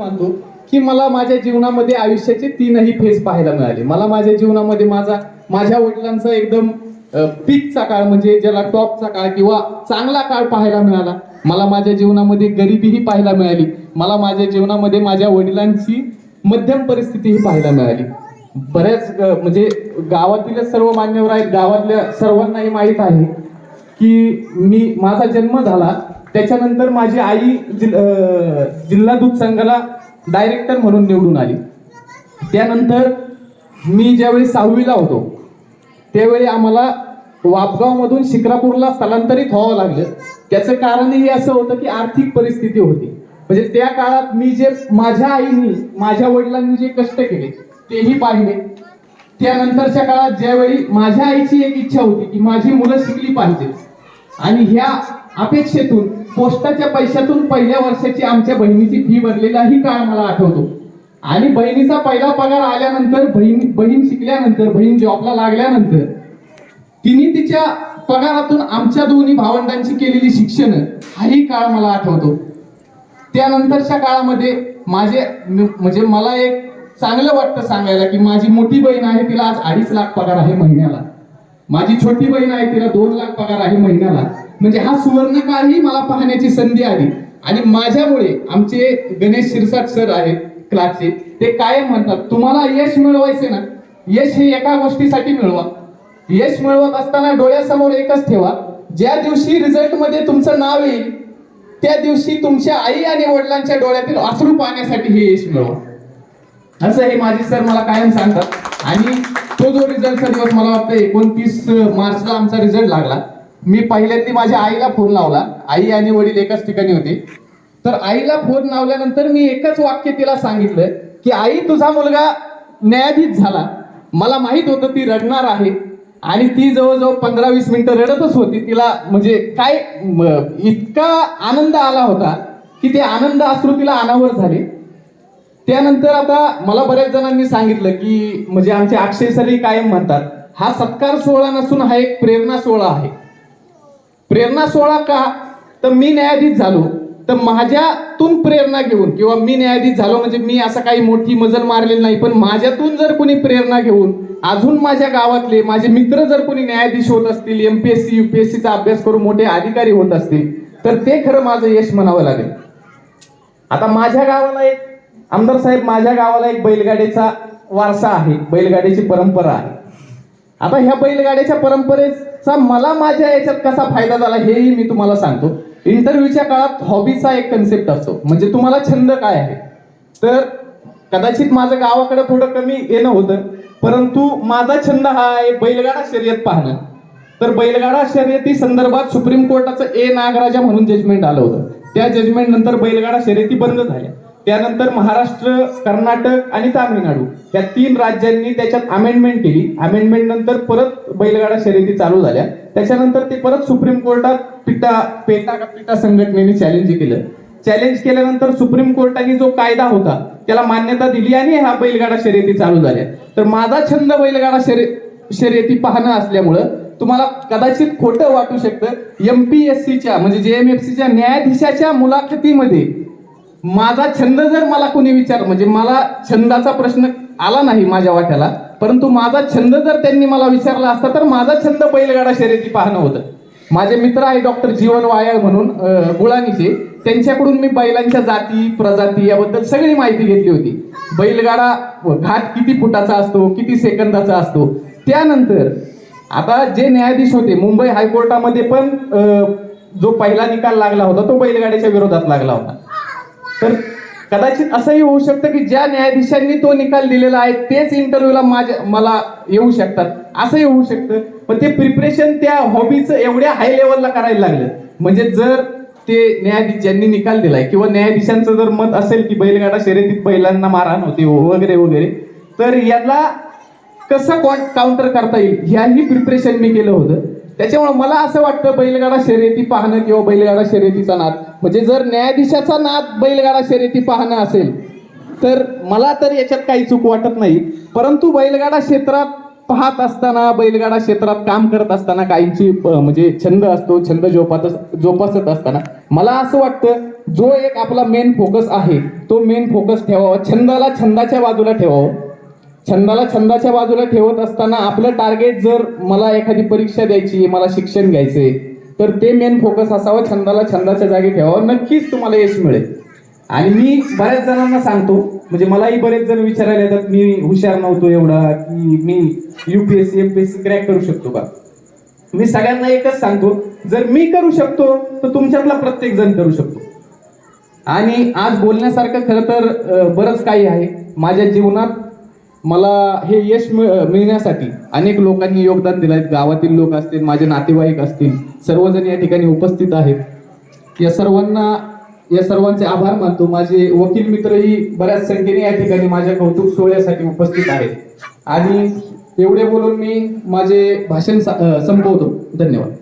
मानतो की मला माझ्या जीवनामध्ये आयुष्याचे तीनही फेज पाहायला मिळाले. मला माझ्या जीवनामध्ये माझा माझ्या वडिलांचा एकदम पीकचा काळ म्हणजे ज्याला टॉपचा काळ किंवा चांगला काळ पाहायला मिळाला. मला माझ्या जीवनामध्ये गरिबीही पाहायला मिळाली. मला माझ्या जीवनामध्ये माझ्या वडिलांची मध्यम परिस्थितीही पाहायला मिळाली. बऱ्याच म्हणजे गावातीलच सर्व मान्यवर आहेत गावातल्या सर्वांनाही माहीत आहे की मी माझा जन्म झाला त्याच्यानंतर माझी आई जिल- जिल्हा दूध संघाला डायरेक्टर म्हणून निवडून आली. त्यानंतर मी ज्यावेळी सहावीला होतो त्यावेळी आम्हाला वापगावमधून शिक्रापूरला स्थलांतरित व्हावं लागलं. त्याचं कारणही असं होतं की आर्थिक परिस्थिती होती. म्हणजे त्या काळात मी जे माझ्या आईनी माझ्या वडिलांनी जे कष्ट केले तेही पाहिले. त्यानंतरच्या काळात ज्यावेळी माझ्या आईची एक इच्छा होती की माझी मुलं शिकली पाहिजे आणि ह्या अपेक्षेतून पोस्टाच्या पैशातून पहिल्या वर्षाची आमच्या बहिणीची फी भरलेलाही काळ मला आठवतो. आणि बहिणीचा पहिला पगार आल्यानंतर बहीण बहीण शिकल्यानंतर बहीण जॉबला लागल्यानंतर तिने तिच्या पगारातून आमच्या दोन्ही भावंडांची केलेली शिक्षण हाही काळ मला आठवतो. त्यानंतरच्या काळामध्ये माझे म्हणजे मला एक चांगलं वाटतं सांगायला की माझी मोठी बहीण आहे तिला आज अडीच लाख पगार आहे महिन्याला. माझी छोटी बहीण आहे तिला दोन लाख पगार आहे महिन्याला. म्हणजे हा सुवर्ण काळही मला पाहण्याची संधी आली. आणि माझ्यामुळे आमचे गणेश शिरसाट सर आहेत क्लासचे ते कायम म्हणतात तुम्हाला यश मिळवायचे ना यश हे एका गोष्टीसाठी मिळवा. यश मिळवत असताना डोळ्यासमोर एकच ठेवा ज्या दिवशी रिझल्टमध्ये तुमचं नाव येईल त्या दिवशी तुमच्या आई आणि वडिलांच्या डोळ्यातील अश्रू पाहण्यासाठी हे यश मिळवा. असं हे माझे सर मला कायम सांगतात. आणि तो जो रिझल्टचा दिवस मला वाटतं एकोणतीस मार्चला आमचा रिझल्ट लागला. मी पहिल्यांदा माझ्या आईला फोन लावला. आई आणि वडील एकाच ठिकाणी होते. तर आईला फोन लावल्यानंतर मी एकच वाक्य तिला सांगितलं की आई तुझा मुलगा न्यायाधीश झाला. मला माहीत होतं ती रडणार आहे आणि ती जवळजवळ पंधरा वीस मिनिटं रडतच होती. तिला म्हणजे काय इतका आनंद आला होता की ते आनंद अश्रू तिला अनावर झाले. त्यानंतर आता मला बऱ्याच जणांनी सांगितलं की म्हणजे आमचे अक्षय सरी कायम म्हणतात हा सत्कार सोहळा नसून हा एक प्रेरणा सोहळा आहे. प्रेरणा सोहळा का? तर मी न्यायाधीश झालो. तर माझ्यातून प्रेरणा घेऊन किंवा मी न्यायाधीश झालो म्हणजे मी असं काही मोठी मजल मारलेली नाही पण माझ्यातून जर कोणी प्रेरणा घेऊन अजून माझ्या गावातले माझे मित्र जर कोणी न्यायाधीश होत असतील M P S C U P S सीचा अभ्यास करून मोठे अधिकारी होत असतील तर ते खरं माझं यश म्हणावं लागेल. आता माझ्या गावाला एक आमदार साहेब माझ्या गावाला एक बैलगाडीचा वारसा आहे बैलगाडीची परंपरा आहे. आता ह्या बैलगाड्याच्या चा मला माझ्या याच्यात कसा फायदा झाला हेही मी तुम्हाला सांगतो. इंटरव्ह्यूच्या काळात हॉबीचा एक कन्सेप्ट असतो. म्हणजे तुम्हाला छंद काय आहे? तर कदाचित माझं गावाकडे थोडं कमी येणं होतं परंतु माझा छंद हा आहे बैलगाडा शर्यत पाहणं. तर बैलगाडा शर्यती संदर्भात सुप्रीम कोर्टाचं ए. नागराजा म्हणून जजमेंट आलं होतं. त्या जजमेंट नंतर बैलगाडा शर्यती बंद झाल्या. त्यानंतर महाराष्ट्र कर्नाटक आणि तामिळनाडू. त्या तीन राज्यांनी त्याच्यात अमेंडमेंट केली. अमेंडमेंट नंतर परत बैलगाडा शर्यती चालू झाल्या. त्याच्यानंतर ते परत सुप्रीम कोर्टात पिटा पेटा का पिटा संघटनेने चॅलेंज केलं. चॅलेंज केल्यानंतर सुप्रीम कोर्टाने जो कायदा होता त्याला मान्यता दिली आणि ह्या बैलगाडा शर्यती चालू झाल्या. तर माझा छंद बैलगाडा शर्य शर्यती पाहणं असल्यामुळं तुम्हाला कदाचित खोटं वाटू शकतं. एम पी एस सीच्या म्हणजे जे एम एफ सीच्या न्यायाधीशाच्या मुलाखतीमध्ये माझा छंद जर मला कोणी विचार म्हणजे मला छंदाचा प्रश्न आला नाही माझ्या वाट्याला. परंतु माझा छंद जर त्यांनी मला विचारला असता तर माझा छंद बैलगाडा शर्यती पाहणं होतं. माझे मित्र आहे डॉक्टर जीवन वायाळ म्हणून गुळानीचे. त्यांच्याकडून मी बैलांच्या जाती प्रजाती याबद्दल सगळी माहिती घेतली होती. बैलगाडा घाट किती फुटाचा असतो किती सेकंदाचा असतो. त्यानंतर आता जे न्यायाधीश होते मुंबई हायकोर्टामध्ये पण जो पहिला निकाल लागला होता तो बैलगाड्याच्या विरोधात लागला होता. तर कदाचित असंही होऊ शकतं की ज्या न्यायाधीशांनी तो निकाल दिलेला आहे तेच इंटरव्ह्यूला माझ्या मला येऊ शकतात. असंही होऊ शकतं. पण ते प्रिपरेशन त्या हॉबीचं एवढ्या हाय लेवलला करायला लागलं. म्हणजे जर ते न्यायाधीश ज्यांनी निकाल दिलाय किंवा न्यायाधीशांचं जर मत असेल की बैलगाडा शर्यतीत बैलांना मारहाण होते वगैरे वगैरे तर याला कसं काउंटर करता येईल? ह्याही प्रिपरेशन मी केलं होतं. त्याच्यामुळे मला असं वाटतं बैलगाडा शर्यती पाहणं किंवा बैलगाडा शर्यतीचा नाद. म्हणजे जर न्यायाधीशाचा नाद बैलगाडा शर्यती पाहणं असेल तर मला तर याच्यात काही चूक वाटत नाही. परंतु बैलगाडा क्षेत्रात पाहत असताना बैलगाडा क्षेत्रात काम करत असताना काहींची म्हणजे छंद असतो छंद जोपात जोपासत असताना मला असं वाटतं जो एक आपला मेन फोकस आहे तो मेन फोकस ठेवावा छंदाला छंदाच्या बाजूला ठेवावं. छंदाला छंदाच्या बाजूला ठेवत असताना आपलं टार्गेट जर मला एखादी परीक्षा द्यायची मला शिक्षण घ्यायचंय तर ते मेन फोकस असावं. छंदाला छंदाच्या जागी ठेवावं. नक्कीच तुम्हाला यश मिळेल. आणि मी बऱ्याच जणांना सांगतो म्हणजे मलाही बरेच जण विचारायला येतात मी हुशार नव्हतो एवढा की मी युपीएससी एमपीएससी क्रॅक करू शकतो का? मी सगळ्यांना एकच सांगतो जर मी करू शकतो तर तुमच्यातला प्रत्येक जण करू शकतो. आणि आज बोलण्यासारखं खरं तर बरंच काही आहे. माझ्या जीवनात मला हे यश मिळ- मिळण्यासाठी अनेक लोकांनी योगदान दिलं आहे गावातील लोक असतील माझे नातेवाईक असतील सर्वजण या ठिकाणी उपस्थित आहेत. या सर्वांना या सर्वांचे आभार मानतो. माझे वकील मित्रही बऱ्याच संख्येने या ठिकाणी माझ्या कौतुक सोहळ्यासाठी उपस्थित आहेत. आणि एवढे बोलून मी माझे भाषण संपवतो. धन्यवाद.